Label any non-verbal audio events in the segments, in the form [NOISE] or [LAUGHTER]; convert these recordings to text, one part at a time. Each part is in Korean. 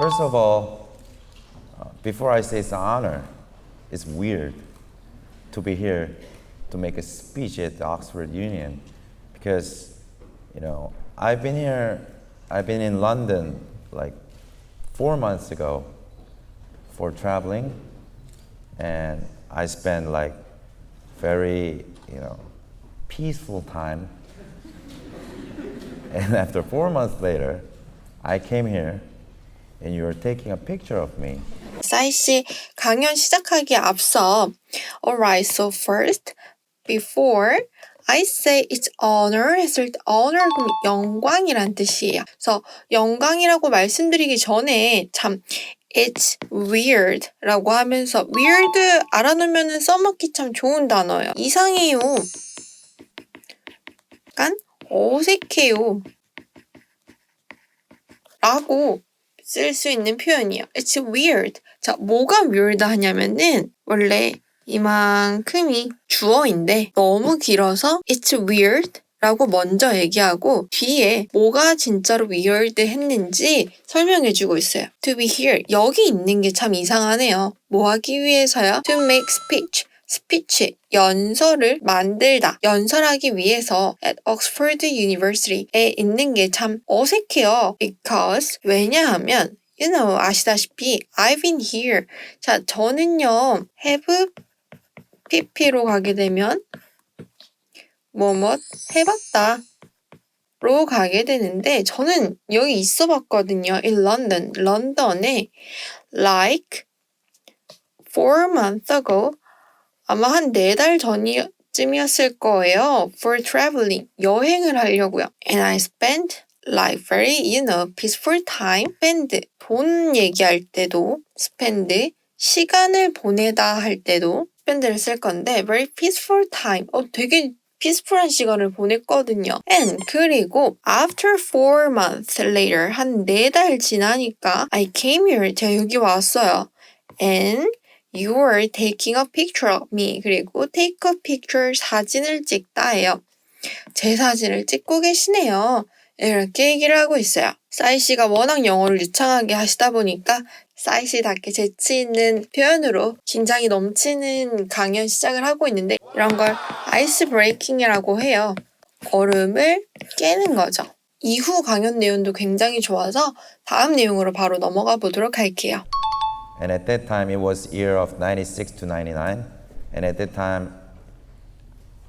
First of all, uh, before I say it's an honor, it's weird to be here to make a speech at the Oxford Union because, you know, I've been here, I've been in London like four months ago for traveling, and I spent like very, you know, peaceful time. [LAUGHS] And after four months later, I came here and you were taking a picture of me. 사이 씨 강연 시작하기에 앞서 Alright, so first, before I say it's honor 했을 때 honor 그럼 영광이란 뜻이에요. 그래서 영광이라고 말씀드리기 전에 참 It's weird 라고 하면서 weird 알아놓으면 써먹기 참 좋은 단어예요. 이상해요. 약간 어색해요. 라고 쓸 수 있는 표현이에요. It's weird. 자, 뭐가 weird 하냐면은 원래 이만큼이 주어인데 너무 길어서 it's weird 라고 먼저 얘기하고 뒤에 뭐가 진짜로 weird 했는지 설명해 주고 있어요. To be here. 여기 있는 게 참 이상하네요. 뭐 하기 위해서요? To make speech. 스피치, 연설을 만들다, 연설하기 위해서 at Oxford University에 있는 게 참 어색해요. Because, 왜냐하면, you know, 아시다시피, I've been here. 자, 저는요, have pp로 가게 되면, 뭐뭐 해봤다. 로 가게 되는데, 저는 여기 있어 봤거든요. in London, 런던에, like, four months ago, 아마 한 네 달 전쯤이었을 거예요. For traveling. 여행을 하려고요. And I spent like very, you know, peaceful time. spend. 돈 얘기할 때도 spend. 시간을 보내다 할 때도 spend를 쓸 건데 very peaceful time. 어, 되게 피스풀한 시간을 보냈거든요. And 그리고 after four months later 한 네 달 지나니까 I came here 제가 여기 왔어요. And You were taking a picture of me. 그리고 take a picture 사진을 찍다예요. 제 사진을 찍고 계시네요. 이렇게 얘기를 하고 있어요. 싸이 씨가 워낙 영어를 유창하게 하시다 보니까 싸이 씨답게 재치 있는 표현으로 긴장이 넘치는 강연 시작을 하고 있는데 이런 걸 아이스 브레이킹이라고 해요. 얼음을 깨는 거죠. 이후 강연 내용도 굉장히 좋아서 다음 내용으로 바로 넘어가 보도록 할게요. And at that time, it was year of 96 to 99. And at that time,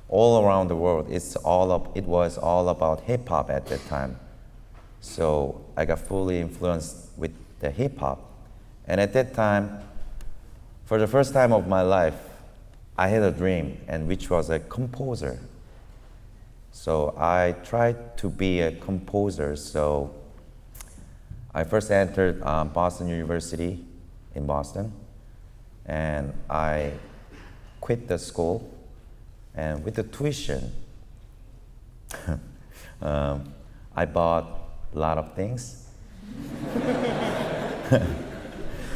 all around the world, it's all up, it was all about hip hop at that time. So I got fully influenced with the hip hop. And at that time, for the first time of my life, I had a dream, and which was a composer. So I tried to be a composer. So I first entered um, Boston University in Boston, and I quit the school. And with the tuition, [LAUGHS] um, I bought a lot of things. [LAUGHS]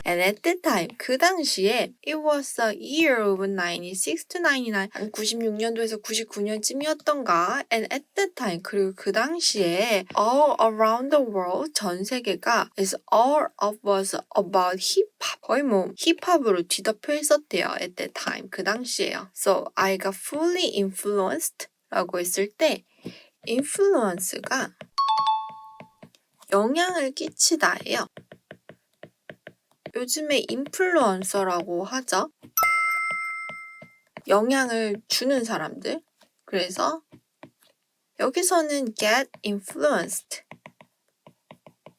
And at the time, 그 당시에 it was the year of 96 to 99, 한 96년도에서 99년쯤이었던가. And at the time, 그리고 그 당시에 all around the world, 전 세계가 is all of was about hop. 거의 뭐 힙합으로 뒤덮여 있었대요. At that time, 그 당시에요. So I got fully influenced 라고 했을 때 influence가 영향을 끼치다예요. 요즘에 인플루언서라고 하죠. 영향을 주는 사람들. 그래서 여기서는 get influenced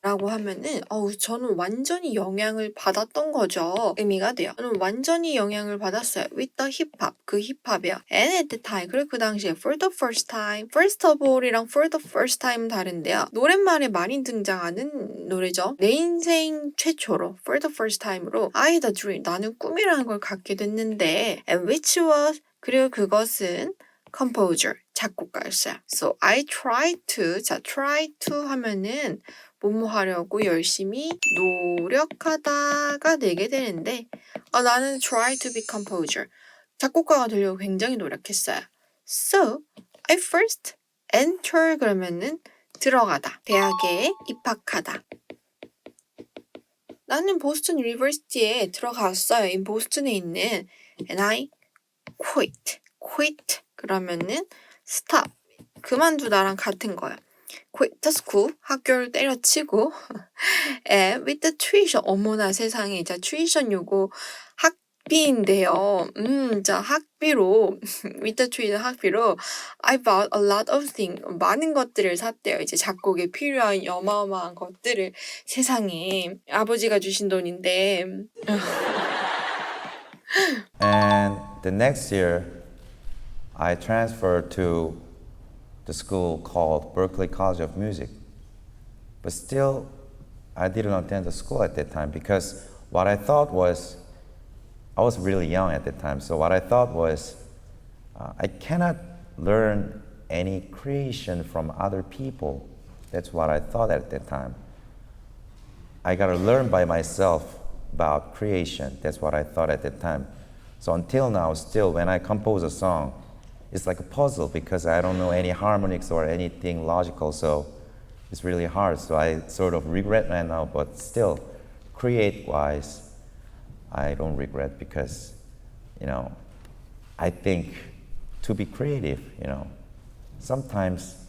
라고 하면은 어우 저는 완전히 영향을 받았던 거죠. 의미가 돼요. 저는 완전히 영향을 받았어요. with the hip hop 그 힙합이요. and at the time 그리고 그 당시에 for the first time first of all이랑 for the first time 다른데요. 노랫말에 많이 등장하는 노래죠. 내 인생 최초로 for the first time으로 I had a dream 나는 꿈이라는 걸 갖게 됐는데 and which was 그리고 그것은 composer 작곡가였어요. So I tried to 자 try to 하면은 뭐뭐 하려고 열심히 노력하다가 되게 되는데 아, 나는 try to be composer 작곡가가 되려고 굉장히 노력했어요. So I first enter 그러면은 들어가다. 대학에 입학하다. 나는 보스턴 유니버시티에 들어갔어요. 이 보스턴에 있는 and I quit. quit 그러면은 stop. 그만두다랑 같은 거예요. School 학교를 때려치고 with the tuition 어머나 세상에 자 tuition 요거 학비인데요. 음, 자 학비로 the tuition 학비로 I bought a lot of things 많은 것들을 샀대요. 이제 작곡에 필요한 어마어마한 것들을 세상에 아버지가 주신 돈인데 And the next year, I transferred to the school called Berkeley College of Music. But still, I didn't attend the school at that time because what I thought was, I was really young at that time. So what I thought was, uh, I cannot learn any creation from other people. That's what I thought at that time. I gotta learn by myself about creation. That's what I thought at that time. So until now, still, when I compose a song, it's like a puzzle because I don't know any harmonics or anything logical. So it's really hard. So I sort of regret right now, but still, create-wise, I don't regret because, you know, I think to be creative, you know, sometimes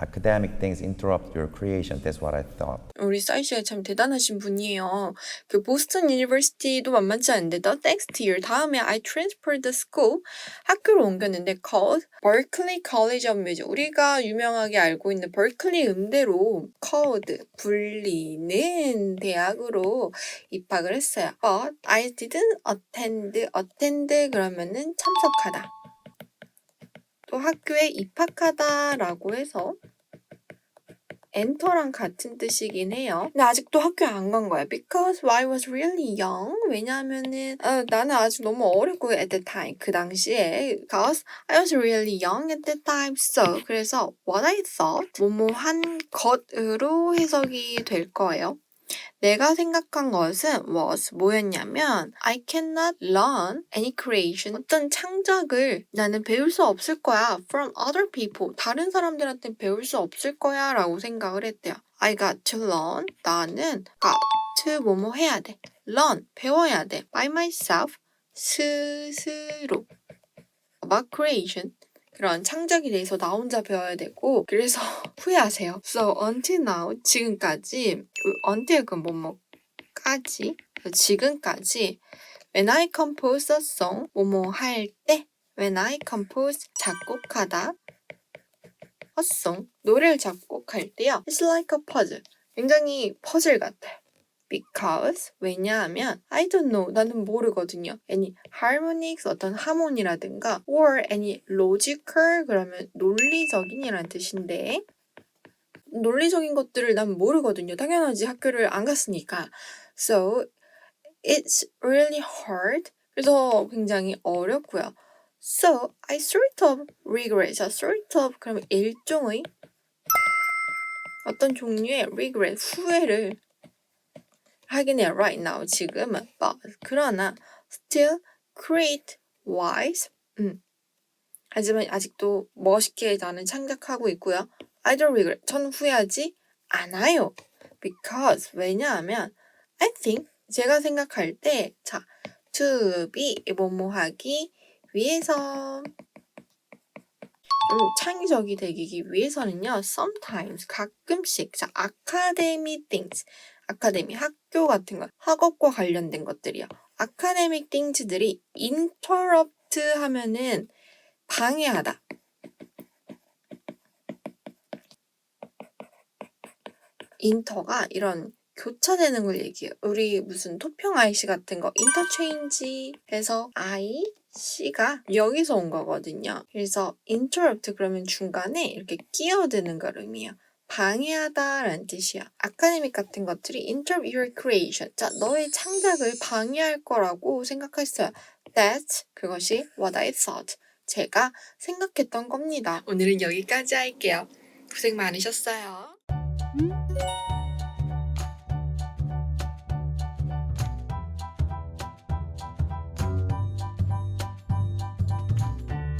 academic things interrupt your creation. That's what I thought. 우리 사이 씨가 참 대단하신 분이에요. 그 보스턴 유니버시티도 만만치 않은데 the next year 다음에 I transferred the school 학교를 옮겼는데 called Berkeley College of Music 우리가 유명하게 알고 있는 버클리 음대로 called 불리는 대학으로 입학을 했어요. But I didn't attend attend 그러면은 참석하다. 또 학교에 입학하다라고 해서 엔터랑 같은 뜻이긴 해요. 근데 아직도 학교에 안간 거야. Because I was really young. 왜냐하면은 어, 나는 아직 너무 어렸고 at the time 그 당시에 because I was really young at that time. So 그래서 what I thought 뭐뭐 한 것으로 해석이 될 거예요. 내가 생각한 것은 was 뭐였냐면 I cannot learn any creation 어떤 창작을 나는 배울 수 없을 거야 from other people 다른 사람들한테 배울 수 없을 거야 라고 생각을 했대요. I got to learn 나는 got to 뭐뭐 해야 돼 learn 배워야 돼 by myself 스스로 about creation 그런 창작에 대해서 나 혼자 배워야 되고 그래서 후회하세요. So until now 지금까지 until 그 뭐 뭐까지 지금까지 when I compose a song 뭐뭐 할 때 when I compose 작곡하다 a song 노래를 작곡할 때요 it's like a puzzle 굉장히 퍼즐 같아요. Because 왜냐하면 I don't know 나는 모르거든요. any harmonics 어떤 하모니라든가 or any logical 그러면 논리적인이란 뜻인데 논리적인 것들을 난 모르거든요. 당연하지 학교를 안 갔으니까. So it's really hard. 그래서 굉장히 어렵고요. So I sort of regret. 자, sort of 그러면 일종의 어떤 종류의 regret 후회를 하긴 해요. Right now 지금은 but 그러나 still create wise. 음. 하지만 아직도 멋있게 나는 창작하고 있고요. I don't regret. 저는 후회하지 않아요. Because 왜냐하면 I think 제가 생각할 때 자, to be 뭐뭐 하기 위해서 좀 창의적이 되기 위해서는요. sometimes 가끔씩 자, academy things 아카데미 학교 같은 거 학업과 관련된 것들이요. 아카데믹 things들이 interrupt 하면은 방해하다. 인터가 이런 교차되는 걸 얘기해요. 우리 무슨 토평 IC 같은 거 인터체인지 해서 I, C가 여기서 온 거거든요. 그래서 interrupt 그러면 중간에 이렇게 끼어드는 걸 의미해요. 방해하다라는 뜻이야. 아카데믹 같은 것들이 interrupt your creation. 자, 너의 창작을 방해할 거라고 생각했어요. That's 그것이 what I thought. 제가 생각했던 겁니다. 오늘은 여기까지 할게요. 고생 많으셨어요.